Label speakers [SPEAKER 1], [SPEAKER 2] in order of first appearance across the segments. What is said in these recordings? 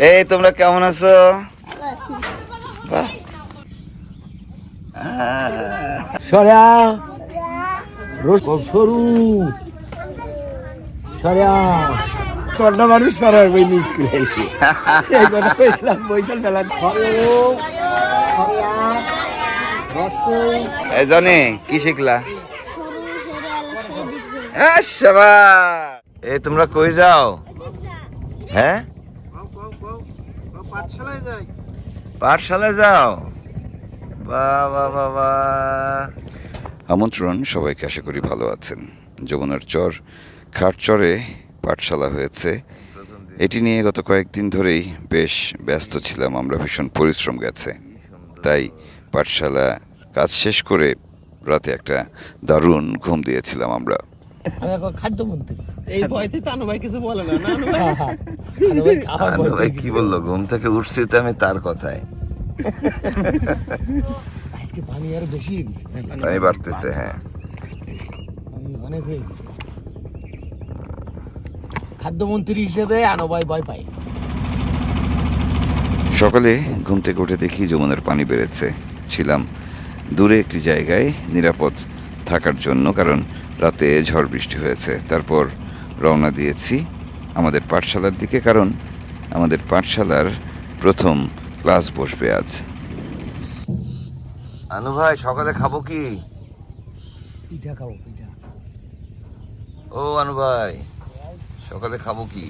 [SPEAKER 1] এই তোমরা কেমন আছো?
[SPEAKER 2] সরু। মানুষ সরার বই
[SPEAKER 1] জনি কি শিখলা? এই তোমরা কই যাও? হ্যাঁ? পাঠশালায় যাও। বাহ বাহ বাহ বাহ আমন্ত্রণ সবাইকে আশা করি ভালো আছেন। যমুনার চর খাটচরে পাঠশালা হয়েছে। এটি নিয়ে গত কয়েকদিন ধরেই বেশ ব্যস্ত ছিলাম আমরা ভীষণ পরিশ্রম গেছে। তাই পাঠশালা কাজ শেষ করে রাতে একটা দারুণ ঘুম দিয়েছিলাম আমরা।
[SPEAKER 2] আমি এখন খাদ্যমন্ত্রী।
[SPEAKER 3] এই ভয়তে তানু ভাই কিছু বলে না নানু ভাই
[SPEAKER 2] ভাই কিছু
[SPEAKER 1] কি বলল? ঘুম থেকে উঠছি তো আমি তার কথায়।
[SPEAKER 2] আজকে পানি আরও বেশি হয়ে গেছে
[SPEAKER 1] পানি বাড়তেছে হ্যাঁ।
[SPEAKER 2] অনেক হয়ে গেছে। খাদ্যমন্ত্রী হিসেবে আনো ভাই ভয় পাই
[SPEAKER 1] সকালে ঘুম থেকে উঠে দেখি যমুনার পানি বেড়েছে। ছিলাম দূরে একটি জায়গায় নিরাপদ থাকার জন্য কারণ রাতে ঝড় বৃষ্টি হয়েছে। তারপর রওনা দিয়েছি আমাদের পাঠশালার দিকে কারণ আমাদের পাঠশালার প্রথম ক্লাস বসবে আজ। আনু ভাই সকালে খাব কি?
[SPEAKER 2] পিঠা খাব পিঠা।
[SPEAKER 1] ও আনু ভাই সকালে খাব কি?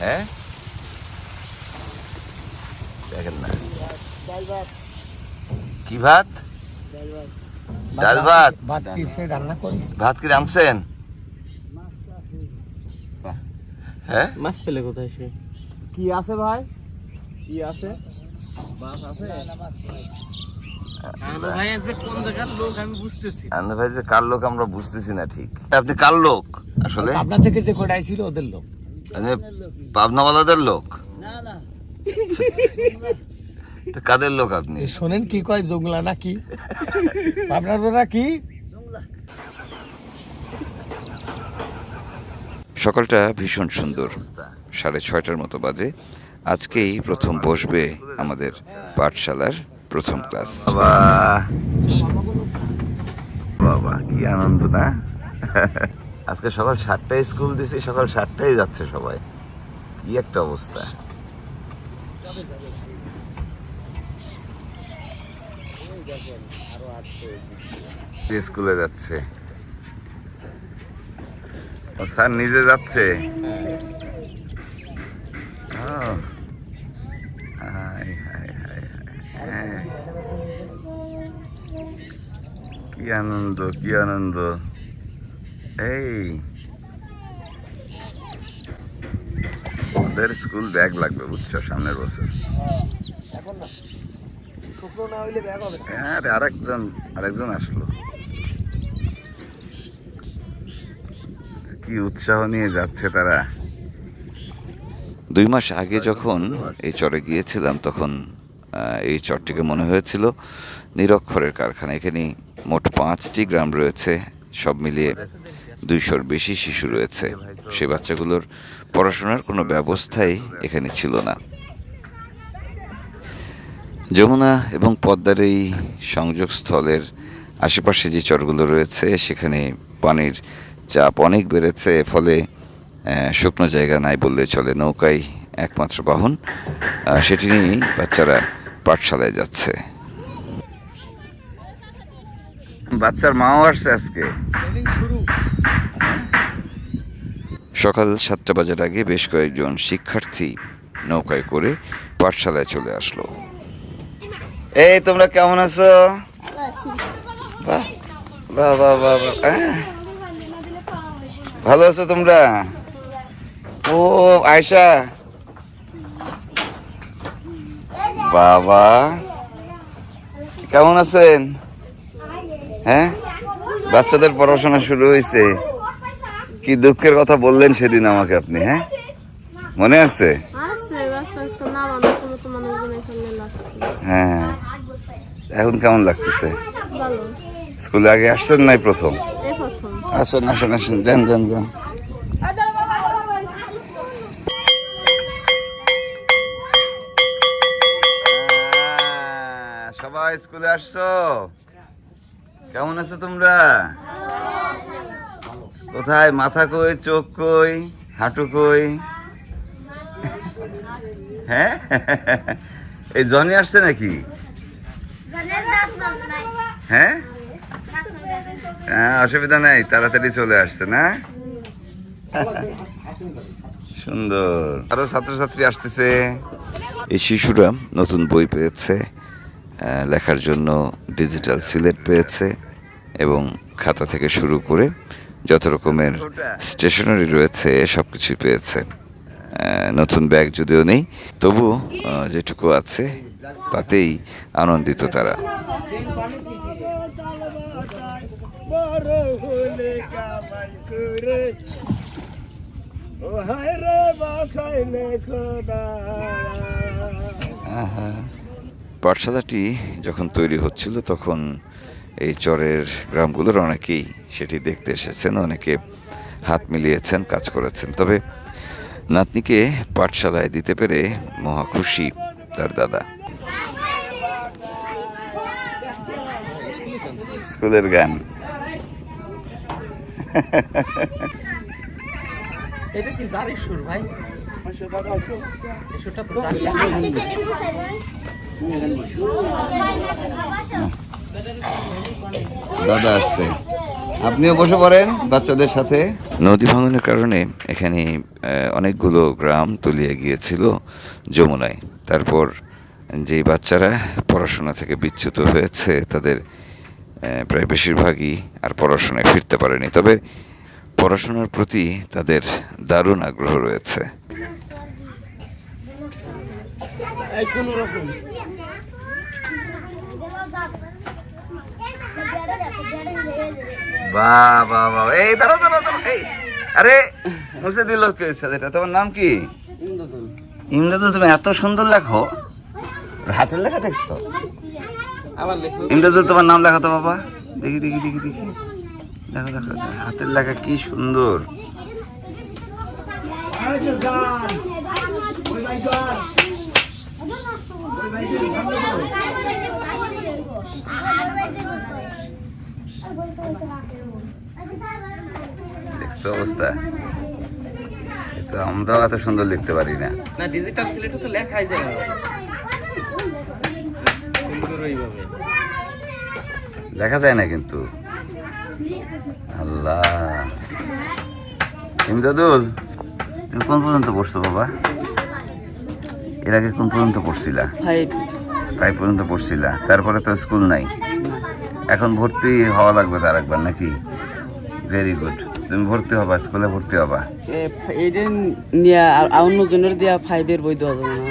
[SPEAKER 1] হ্যাঁ? দেখেন না। কি ভাত। ডাল ভাত?
[SPEAKER 2] ভাত কি
[SPEAKER 1] রাঁধছেন? হ্যাঁ?
[SPEAKER 3] মাছ পেলে কোথায় সে? কি আছে ভাই? কি আছে? মাছ আছে? ভাই যে কোন জায়গার লোক আমি বুঝতেছি
[SPEAKER 1] আনু ভাই যে কার লোক আমরা বুঝতেছি না ঠিক। আপনি কার লোক আসলে?
[SPEAKER 2] আপনার থেকে যে কোটাই ছিল ওদের লোক?
[SPEAKER 1] পাবনাওয়ালাদের লোক? তো কাদের লোক আপনি?
[SPEAKER 2] শোনেন কি কয় জংলা নাকি? আপনার ওরা কি?
[SPEAKER 1] সকালটা ভীষণ সুন্দর সাড়ে ছয়টার মতো বাজে। আজকেই প্রথম বসবে আমাদের পাঠশালার প্রথম ক্লাস। বাবা। বাবা কি আনন্দ না? আজকে সকাল সাতটায় স্কুল দিছি সকাল সাতটায় যাচ্ছে সবাই। কি একটা অবস্থা। স্কুলে যাচ্ছে। ও স্যার নিজে যাচ্ছে? হায়, হ্যাঁ। কি আনন্দ কি আনন্দ। এই। ওদের স্কুল ব্যাগ লাগবে বুঝছ সামনের বছর। হ্যাঁ রে, আরেকজন আরেকজন আসলো। কি উৎসাহ নিয়ে যাচ্ছে তারা। দুই মাস আগে যখন এই চরে গিয়েছিলাম তখন আহ, এই চরটিকে মনে হয়েছিল নিরক্ষরের কারখানা। এখানে মোট পাঁচটি গ্রাম রয়েছে সব মিলিয়ে দুইশোর বেশি শিশু রয়েছে। সে বাচ্চাগুলোর পড়াশোনার কোনো ব্যবস্থাই এখানে ছিল না। যমুনা এবং পদ্মার এই সংযোগস্থলের আশেপাশে যে চরগুলো রয়েছে সেখানে পানির চাপ অনেক বেড়েছে ফলে শুকনো জায়গা নাই বললে চলে নৌকাই একমাত্র বাহন সেটি নিয়েই বাচ্চারা পাঠশালায় যাচ্ছে। বাচ্চার মাও আসছে আজকে। সকাল সাতটা বাজার আগে বেশ কয়েকজন শিক্ষার্থী নৌকায় করে পাঠশালায় চলে আসলো। এই তোমরা কেমন আছো? বাহ বাহ বাহ বাহ বাহ। ভালো আছো তোমরা? ও আয়শা। বাবা। কেমন আছেন? হ্যাঁ? বাচ্চাদের পড়াশোনা শুরু হয়েছে কি দুঃখের কথা বললেন সেদিন আমাকে আপনি হ্যাঁ? মনে আছে?
[SPEAKER 4] লাগছে
[SPEAKER 1] হ্যাঁ। এখন কেমন লাগতেছে? স্কুলে আগে আসছেন নাই প্রথম? আসেন আসেন আসেন যান যান যান সবাই স্কুলে আসছো? কেমন আছো তোমরা? কোথায়? মাথা কই, চোখ কই, হাঁটু কই? হ্যাঁ? এই জনি আসছে নাকি? হ্যাঁ? হ্যাঁ অসুবিধা নেই তাড়াতাড়ি চলে আসছে না? সুন্দর। আরও ছাত্রছাত্রী আসতেছে। এই শিশুরা নতুন বই পেয়েছে লেখার জন্য ডিজিটাল সিলেট পেয়েছে এবং খাতা থেকে শুরু করে যত রকমের স্টেশনারি রয়েছে সব কিছুই পেয়েছে নতুন ব্যাগ যদিও নেই তবু যেটুকু আছে তাতেই আনন্দিত তারা।
[SPEAKER 2] বড় হলে কামাই করে। ও হায় রে বাসাইলে
[SPEAKER 1] পাঠশালাটি যখন তৈরি হচ্ছিল তখন এই চরের গ্রামগুলোর অনেকেই সেটি দেখতে এসেছেন, অনেকে হাত মিলিয়েছেন, কাজ করেছেন। তবে নাতনিকে পাঠশালায় দিতে পেরে মহা খুশি তার দাদা। স্কুলের গান।
[SPEAKER 3] এটা কি জারির সুর ভাই? জারি।
[SPEAKER 1] দাদা আসছে। আপনিও বসে পড়েন বাচ্চাদের সাথে। নদী ভাঙনের কারণে এখানে অনেকগুলো গ্রাম তলিয়ে গিয়েছিল যমুনায়। তারপর যেই বাচ্চারা পড়াশোনা থেকে বিচ্যুত হয়েছে তাদের প্রায় বেশিরভাগই আর পড়াশোনায় ফিরতে পারেনি। তবে পড়াশোনার প্রতি তাদের দারুণ আগ্রহ রয়েছে। এই এই আরে মুছে দিল কে এটা তোমার নাম কি? ইমদাদুল। তুমি এত সুন্দর লেখো। হাতের লেখা দেখছ? ইমদাদুল তোমার নাম লেখা তো বাবা। দেখি দেখি দেখি দেখি। দেখো দেখো হাতের লেখা কি সুন্দর। দেখছ অবস্থা? আমরাও এত সুন্দর লিখতে পারি না।
[SPEAKER 3] না ডিজিটাল সিলেটে তো লেখাই যায় সুন্দর
[SPEAKER 1] যায় না কিন্তু। আল্লাহ। ইমদাদুল তুমি কোন পর্যন্ত পড়ছো বাবা? এর আগে কোন পর্যন্ত পড়ছিলা?
[SPEAKER 5] ফাইভ
[SPEAKER 1] পর্যন্ত পড়ছিলা। তারপরে তো স্কুল নাই। এখন ভর্তি হওয়া লাগবে তার একবার নাকি? ভেরি গুড তুমি ভর্তি হবা স্কুলে ভর্তি হবা।
[SPEAKER 5] এইটা নিয়ে আর অন্য জনের দেওয়া ফাইভের বই দেওয়া যাবে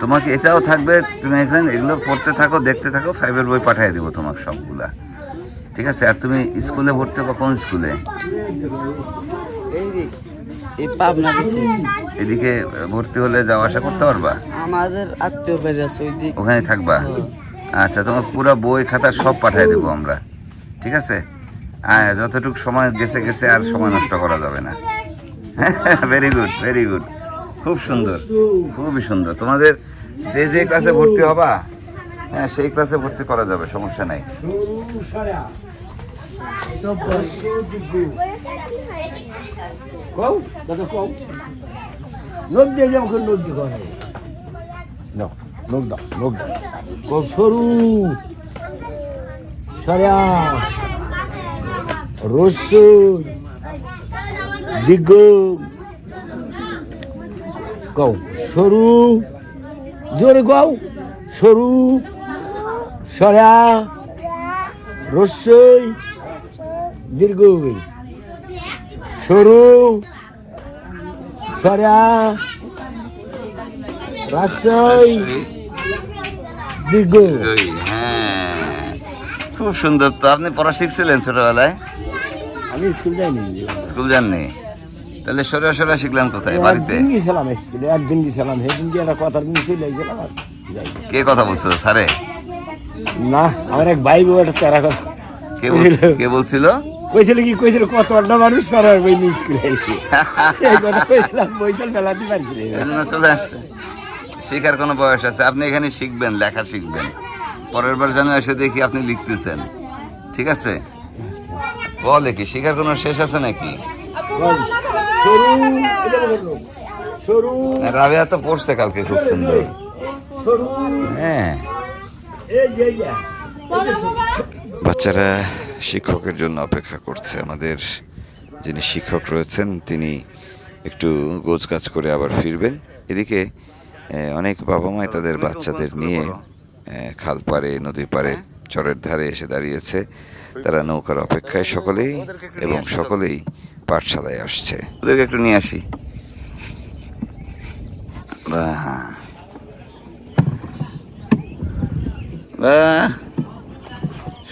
[SPEAKER 1] তোমাকে এটাও থাকবে তুমি এখানে এগুলো পড়তে থাকো দেখতে থাকো ফাইভের বই পাঠিয়ে দেবো তোমাকে সবগুলা। ঠিক আছে? আর তুমি স্কুলে ভর্তি হবা কোন স্কুলে? এদিকে ভর্তি হলে যাওয়া আসা করতে পারবা?
[SPEAKER 5] আমাদের আত্মীয় বাড়ি আছে
[SPEAKER 1] ওখানে থাকবা? আচ্ছা তোমার পুরো বই খাতা সব পাঠিয়ে দেবো আমরা। ঠিক আছে? হ্যাঁ যতটুকু সময় গেছে গেছে আর সময় নষ্ট করা যাবে না। ভেরি গুড ভেরি গুড খুব সুন্দর, খুবই সুন্দর। তোমাদের যে যে ক্লাসে ভর্তি হবা হ্যাঁ সেই ক্লাসে ভর্তি করা যাবে, সমস্যা নাই।
[SPEAKER 2] সরু। সারা। রসুন দিগ কও সরু জোরে কও সরু সরা রসই দীর্ঘ। সরু সরা রাসই দীর্ঘ।
[SPEAKER 1] হ্যাঁ খুব সুন্দর। তো আপনি পড়া শিখছিলেন ছোটবেলায়?
[SPEAKER 2] আমি স্কুল যাইনি।
[SPEAKER 1] স্কুল যাননি? তাহলে সরে সরে শিখলেন কোথায়? বাড়িতে?
[SPEAKER 2] একদিন গেছিলাম স্কুলে একদিন গেছিলাম সেদিন গিয়ে একটা দিন চলে গেছিলাম আর
[SPEAKER 1] কে কথা বলছো স্যারে?
[SPEAKER 2] না আমার এক ভাই বউ একটা তেরা কথা।
[SPEAKER 1] কে বলছিল কে বলছিল?
[SPEAKER 2] কইছিল কি কইছিল কত অন্য মানুষ করার বই নিয়ে স্কুলে এই কথা কইছিলাম মেলাতে
[SPEAKER 1] চলে আসছে। শেখার কোনো বয়স আছে? আপনি এখানে শিখবেন লেখা শিখবেন। পরের বার যেন এসে দেখি আপনি লিখতেছেন। ঠিক আছে? বলে কি শেখার কোনো শেষ আছে নাকি? রাবেয়া। তো পড়ছে কালকে খুব সুন্দর। হ্যাঁ। বাচ্চারা শিক্ষকের জন্য অপেক্ষা করছে। আমাদের যিনি শিক্ষক রয়েছেন তিনি একটু গোছগাছ করে আবার ফিরবেন। এদিকে আহ, অনেক বাবা মাই তাদের বাচ্চাদের নিয়ে আহ, খাল পাড়ে নদী পাড়ে চরের ধারে এসে দাঁড়িয়েছে। তারা নৌকার অপেক্ষায় সকলেই এবং সকলেই পাঠশালায় আসছে। ওদেরকে একটু নিয়ে আসি। বাহ।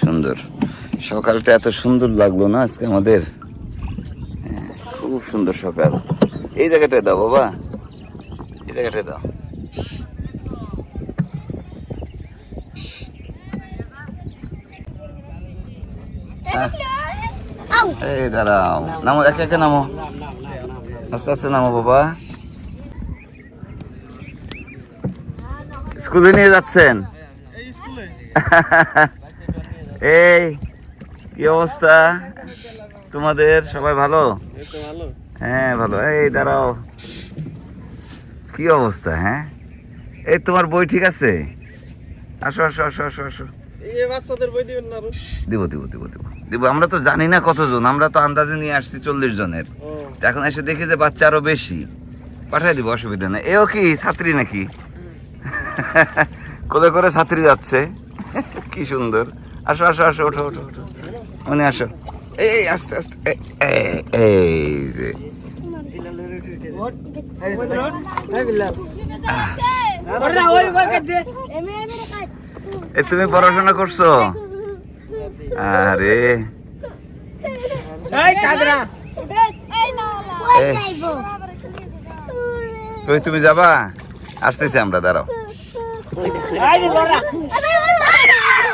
[SPEAKER 1] সুন্দর। সকালটা এত সুন্দর লাগল না আজকে আমাদের? হ্যাঁ, খুব সুন্দর সকাল। এই জায়গাটায় দাও বাবা। এই জায়গাটায় দাও। এই দাঁড়াও নামো একে একে নামো। আস্তে আস্তে নামো বাবা। স্কুলে নিয়ে যাচ্ছেন? এই কি অবস্থা? তোমাদের সবাই ভালো? হ্যাঁ ভালো। এই দাঁড়াও। কি অবস্থা হ্যাঁ? এই তোমার বই ঠিক আছে? আসো আসো আসো আসো আসো।
[SPEAKER 3] এই বাচ্চাদের বই দিবেন না
[SPEAKER 1] দিব দিব দিব দিব। দিব। আমরা তো জানি না কতজন আমরা তো আন্দাজে নিয়ে আসছি চল্লিশ জনের। তো এখন এসে দেখি যে বাচ্চা আরও বেশি। পাঠিয়ে দিব অসুবিধা নেই। এও কি ছাত্রী নাকি? কোলে করে ছাত্রী যাচ্ছে। কি সুন্দর। আসো আসো আসো ওঠো ওঠো ওঠো। মনে আসো। এই আস্তে আস্তে এই, এই, এই যে তুমি পড়াশোনা করছ? আরে। কই তুমি যাবা? আসতেছি আমরা দাঁড়াও।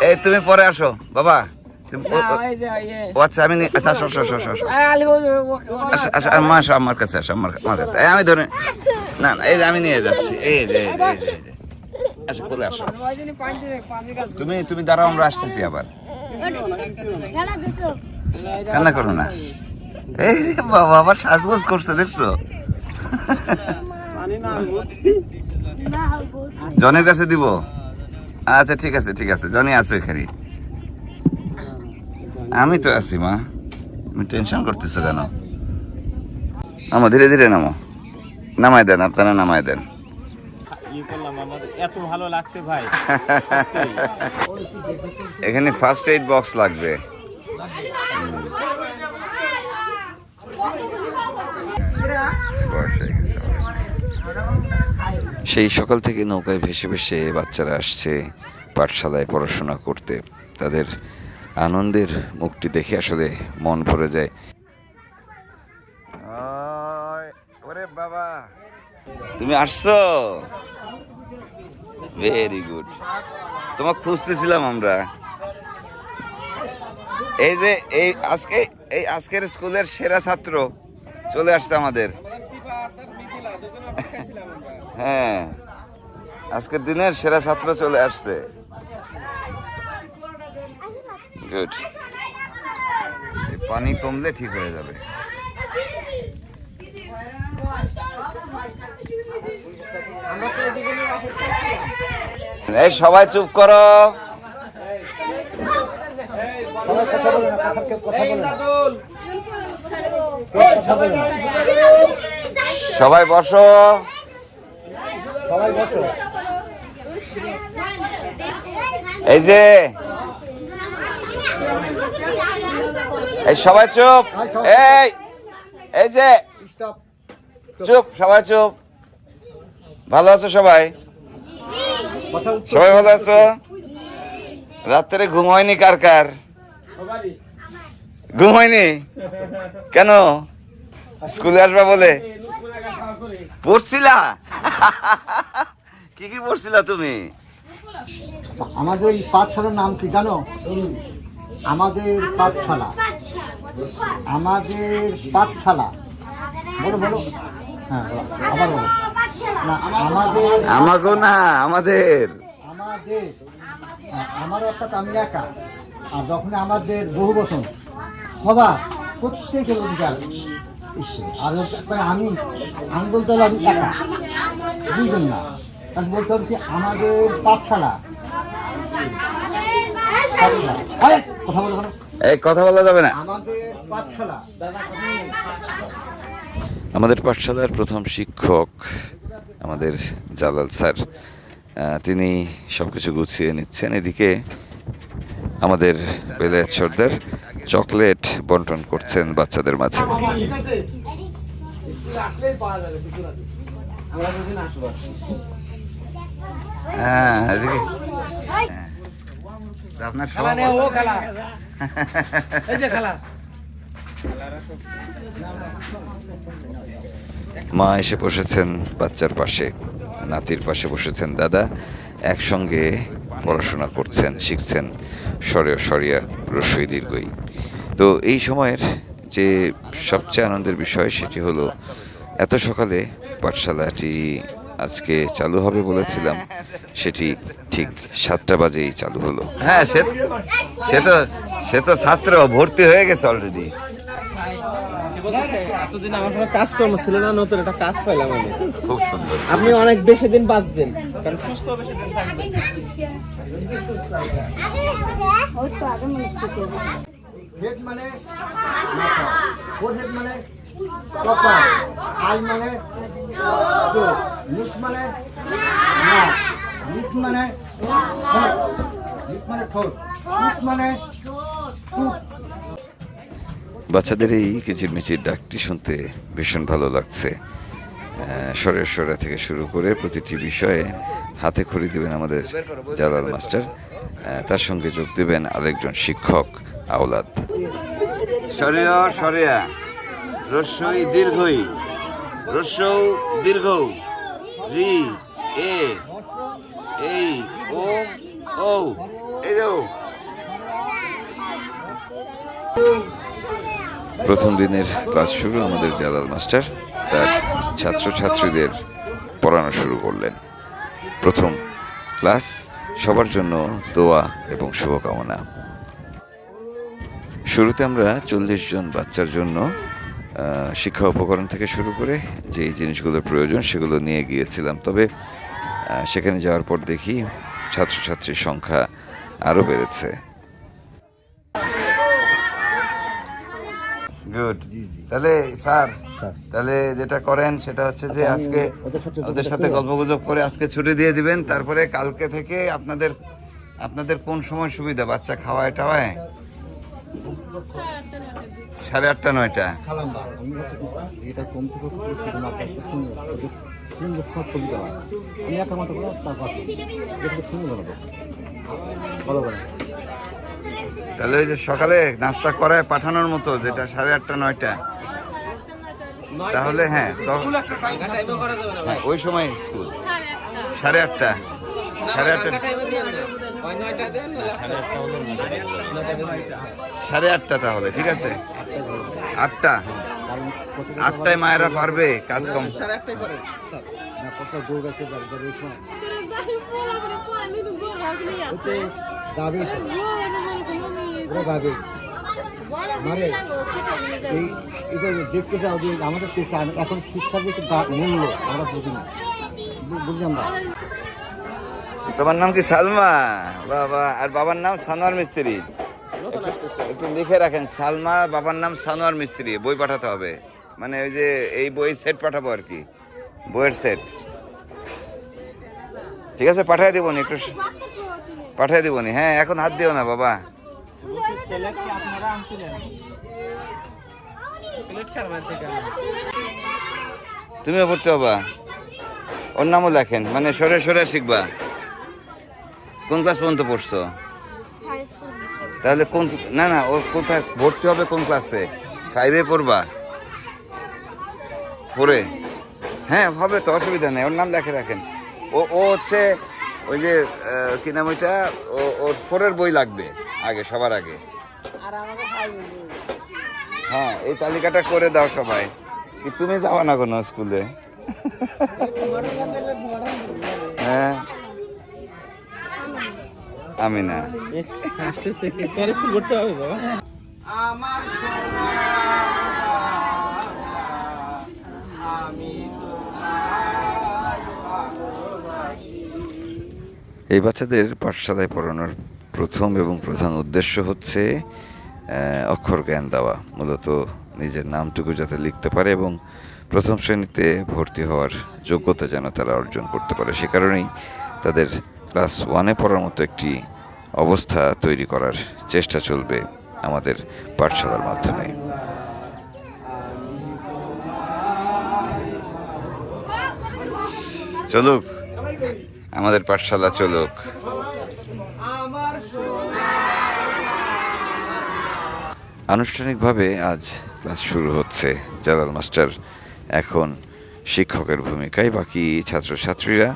[SPEAKER 1] এই তুমি পরে আসো বাবা। আচ্ছা আমি নি- আচ্ছা আসো আসো আসো আসো, আসো। আসো, আসো, আম্মা আসো আমার কাছে আসো আমার আমার কাছে আমি ধরে না না এই যে আমি নিয়ে যাচ্ছি। এই যে কোলে আসো। তুমি তুমি দাঁড়াও আমরা আসতেছি আবার। কান্না করো না। এই বাবা, আবার সাজগোজ করছে, দেখছ? জনের কাছে দিব? আচ্ছা ঠিক আছে ঠিক আছে। জনি আছে এখানে। আমি তো আছি, মা। তুমি টেনশন করতেছো কেন? নামো, ধীরে ধীরে নামো। নামাই দেন, আপনারা নামায় দেন।
[SPEAKER 3] ই করলাম আমাদের এত ভালো লাগছে ভাই।
[SPEAKER 1] এখানে ফার্স্ট এইড বক্স লাগবে। সেই সকাল থেকে নৌকায় ভেসে ভেসে বাচ্চারা আসছে পাঠশালায় পড়াশোনা করতে। তাদের আনন্দের মুখটি দেখে আসলে মন ভরে যায়। বাবা। তুমি আসছো? ভেরি গুড তোমাকে খুঁজতেছিলাম আমরা। এই যে, এই আজকে, এই আজকের স্কুলের সেরা ছাত্র চলে আসছে আমাদের। হ্যাঁ আজকের দিনের সেরা ছাত্র চলে আসছে। গুড পানি কমলে ঠিক হয়ে যাবে। এই সবাই চুপ করো। সবাই বসো। এই যে, এই সবাই চুপ। এই এই যে, চুপ, সবাই চুপ। ভালো আছো সবাই? সবাই ভালো আছো? রাত্রে ঘুম হয়নি কার কার? ঘুম হয়নি? কেন? স্কুলে আসবা বলে? পড়ছিলা? কি কি পড়ছিলা তুমি?
[SPEAKER 2] আমাদের এই পাঠশালার নাম কি জানো? আমাদের পাঠশালা। আমাদের পাঠশালা। বলো বলো। হ্যাঁ বলো। আবার না আমাদের।
[SPEAKER 1] আমাদের।
[SPEAKER 2] আমাদের
[SPEAKER 6] আমারও একটা আমি একা। আর যখন আমাদের বহু বছর সবার প্রত্যেকের অধিকার আর আমি আমি বলতে হলে আমি একা। বুঝবেন না? কারণ বলতে হবে কি আমাদের পাঠশালা। কথা
[SPEAKER 1] এই কথা বলা যাবে না।
[SPEAKER 6] আমাদের পাঠশালা।
[SPEAKER 1] আমাদের পাঠশালার প্রথম শিক্ষক আমাদের জালাল স্যার তিনি সব কিছু গুছিয়ে নিচ্ছেন। এদিকে আমাদের বেলায়েত সর্দার চকলেট বন্টন করছেন বাচ্চাদের মাঝে। হ্যাঁ এদিকে। হ্যাঁ। মা এসে বসেছেন, বাচ্চার পাশে, নাতির পাশে বসেছেন, দাদা একসঙ্গে পড়াশোনা করছেন, শিখছেন সরেয় সরিয়া রস্যই দীর্ঘই। তো এই সময়ের যে সবচেয়ে আনন্দের বিষয় সেটি হলো, এত সকালে পাঠশালাটি আজকে চালু হবে বলেছিলাম, সেটি ঠিক সাতটা বাজেই চালু হলো। হ্যাঁ সে তো সে তো ছাত্র, ভর্তি হয়ে গেছে অলরেডি
[SPEAKER 3] আমার কাজকর্ম ছিল না নতুন একটা কাজ পাইলাম আমি আপনি অনেক বেশি দিন বাঁচবেন কারণ
[SPEAKER 6] মানে মাথা মানে ঠোঁট
[SPEAKER 1] বাচ্চাদের এই কিচিরমিচির ডাকটি শুনতে ভীষণ ভালো লাগছে। আহ, স্বরের সরা থেকে শুরু করে প্রতিটি বিষয়ে হাতে খড়ি দেবেন আমাদের জালাল মাস্টার। তার সঙ্গে যোগ দেবেন আরেকজন শিক্ষক আওলাদ। সরেয় সরেয়া দীর্ঘ রি এ এই ও ও প্রথম দিনের ক্লাস শুরু আমাদের জালাল মাস্টার তার ছাত্রছাত্রীদের পড়ানো শুরু করলেন। প্রথম ক্লাস, সবার জন্য দোয়া এবং শুভকামনা। শুরুতে আমরা চল্লিশ জন বাচ্চার জন্য শিক্ষা উপকরণ থেকে শুরু করে যেই জিনিসগুলোর প্রয়োজন সেগুলো নিয়ে গিয়েছিলাম। তবে সেখানে যাওয়ার পর দেখি ছাত্রছাত্রীর সংখ্যা আরও বেড়েছে। গুড তাহলে স্যার তাহলে যেটা করেন সেটা হচ্ছে যে আজকে ওদের সাথে গল্প গুজব করে আজকে ছুটি দিয়ে দিবেন। তারপরে কালকে থেকে আপনাদের আপনাদের কোন সময় সুবিধা? বাচ্চা খাওয়ায় টাওয়ায়? সাড়ে আটটা নয়টা।
[SPEAKER 6] ভালো করে
[SPEAKER 1] তাহলে ওই যে সকালে নাস্তা করায় পাঠানোর মতো যেটা সাড়ে আটটা নয়টা। তাহলে হ্যাঁ তো-
[SPEAKER 3] টাইমও করা যাবে না।
[SPEAKER 1] হ্যাঁ, ওই সময় স্কুল। সাড়ে আটটা। সাড়ে আটটা। সাড়ে আটটা তাহলে ঠিক আছে? আটটা। আটটায় মায়েরা পারবে কাজ কম।
[SPEAKER 3] সাড়ে
[SPEAKER 6] মানে দেখতে যাও যে আমাদের এখন শিক্ষার যে মূল্য, আমরা বুঝি না। বুঝলাম না।
[SPEAKER 1] তোমার নাম কি সালমা? বাবা, আর বাবার নাম সানোয়ার মিস্ত্রি। একটু লিখে রাখেন, সালমা, বাবার নাম সানোয়ার মিস্ত্রি, বই পাঠাতে হবে। মানে ওই যে এই বই সেট পাঠাবো আর কি, বইয়ের সেট ঠিক আছে, পাঠিয়ে দেবো একটু পাঠিয়ে দিব নি হ্যাঁ এখন হাত দিও না, বাবা। তুমিও পড়তে হবা ওর নামও লেখেন মানে সরে সরে শিখবা। কোন ক্লাস পর্যন্ত পড়ছো? তাহলে কোন, না না, ও কোথায়, ভর্তি হবে কোন ক্লাসে? ফাইভে পড়বা। ফোরে হ্যাঁ হবে তো, অসুবিধা নেই, ওর নাম লেখে রাখেন। ও ও হচ্ছে ওই যে কি নাম ওইটা? ও ওর ফোরের বই লাগবে আগে সবার আগে। হ্যাঁ এই তালিকাটা করে দাও সবাই। কি তুমি যাওয়া না কোনো স্কুলে? হ্যাঁ।
[SPEAKER 7] আমি না।
[SPEAKER 3] আসতেছে
[SPEAKER 7] এই বাচ্চাদের পাঠশালায় পড়ানোর প্রথম এবং প্রধান উদ্দেশ্য হচ্ছে অক্ষর জ্ঞান দেওয়া, মূলত নিজের নামটুকু যাতে লিখতে পারে এবং প্রথম শ্রেণীতে ভর্তি হওয়ার যোগ্যতা যেন তারা অর্জন করতে পারে। সে কারণেই তাদের ক্লাস ওয়ানে পড়ার মতো একটি অবস্থা তৈরি করার চেষ্টা চলবে আমাদের পাঠশালার মাধ্যমে। চলুক। আমাদের পাঠশালা চলুক। আনুষ্ঠানিকভাবে আজ ক্লাস শুরু হচ্ছে। জালাল মাস্টার এখন শিক্ষকের ভূমিকায়। বাকি ছাত্রছাত্রীরা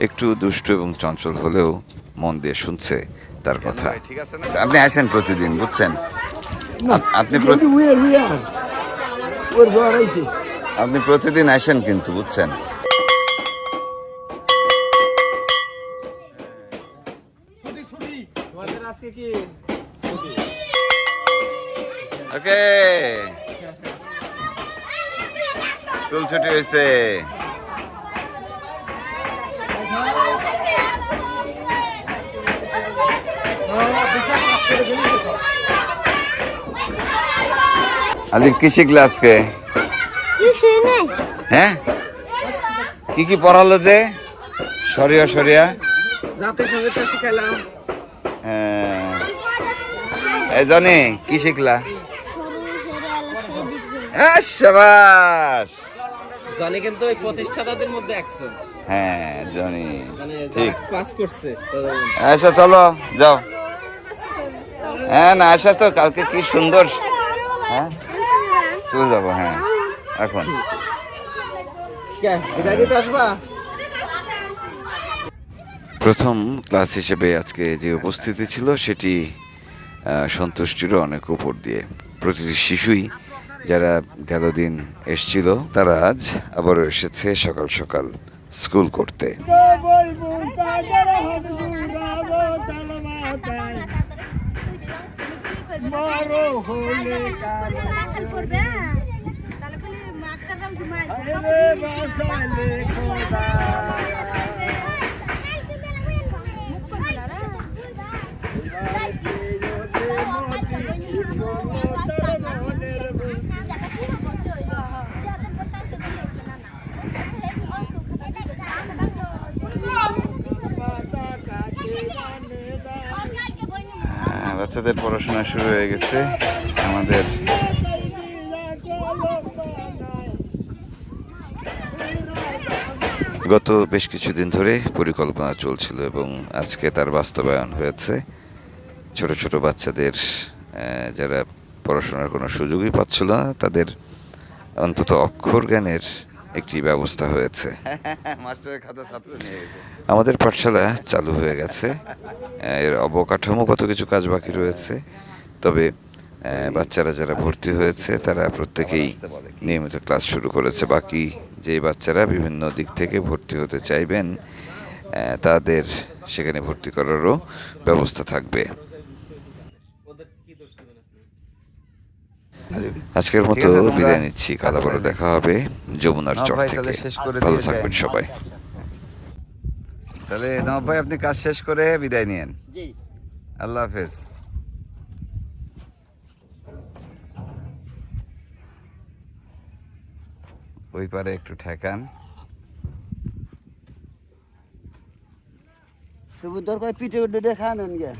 [SPEAKER 7] একটু দুষ্ট এবং চঞ্চল হলেও মন দিয়ে শুনছে তার কথা। আপনি আসেন প্রতিদিন বুঝছেন? আপ- আপনি আপনি প্রতিদিন আসেন কিন্তু বুঝছেন?
[SPEAKER 3] কি?
[SPEAKER 7] ওকে। স্কুল ছুটি হয়েছে। আলিফ কি শিখলে আজকে? হ্যাঁ? কি কি পড়ালো যে? সরিয়া সরিয়া।
[SPEAKER 3] শিখাইলাম।
[SPEAKER 7] হ্যাঁ। এই জনি কি শিখলা? হ্যাঁ, শাবাশ
[SPEAKER 3] জানি কিন্তু ওই প্রতিষ্ঠাতাদের মধ্যে একজন।
[SPEAKER 7] হ্যাঁ জনি।
[SPEAKER 3] মানে
[SPEAKER 7] ঠিক।
[SPEAKER 3] পাস করছে
[SPEAKER 7] আচ্ছা চলো যাও। হ্যাঁ না আসা তো কালকে কি সুন্দর হ্যাঁ? চলে যাব হ্যাঁ এখন। প্রথম ক্লাস হিসেবে আজকে যে উপস্থিতি ছিল সেটি সন্তুষ্টিরও অনেক উপর দিয়ে। প্রতিটি শিশুই যারা গেল দিন এসছিল তারা আজ আবারও এসেছে সকাল সকাল স্কুল করতে
[SPEAKER 2] হাত ঘুরাবো তার মাথায় বড় হলে আরে বাসালে খোদা
[SPEAKER 7] হ্যাঁ, বাচ্চাদের পড়াশোনা শুরু হয়ে গেছে। আমাদের গত বেশ কিছুদিন ধরে পরিকল্পনা চলছিল এবং আজকে তার বাস্তবায়ন হয়েছে। ছোট ছোট বাচ্চাদের যারা পড়াশোনার কোনো সুযোগই পাচ্ছিল না, তাদের অন্তত অক্ষর জ্ঞানের একটি ব্যবস্থা হয়েছে। আমাদের পাঠশালা চালু হয়ে গেছে। এর অবকাঠামোগত কিছু কাজ বাকি রয়েছে তবে বাচ্চারা যারা ভর্তি হয়েছে তারা প্রত্যেকেই নিয়মিত ক্লাস শুরু করেছে। বাকি যে বাচ্চারা বিভিন্ন দিক থেকে ভর্তি হতে চাইবেন তাদের সেখানে ভর্তি করারও ব্যবস্থা থাকবে
[SPEAKER 3] ওদের কি দোষ দিবেন আপনি
[SPEAKER 7] আজকের মতো বিদায় নিচ্ছি। কাল আবারও দেখা হবে যমুনার চর থেকে। ভালো থাকবেন সবাই। তাহলে নবাব ভাই আপনি কাজ শেষ করে বিদায় নিয়েন। আল্লাহ হাফেজ। ওই পারে একটু ঠেকান।
[SPEAKER 6] তবু দরকার পিঠে উঠে দেখা নেন গে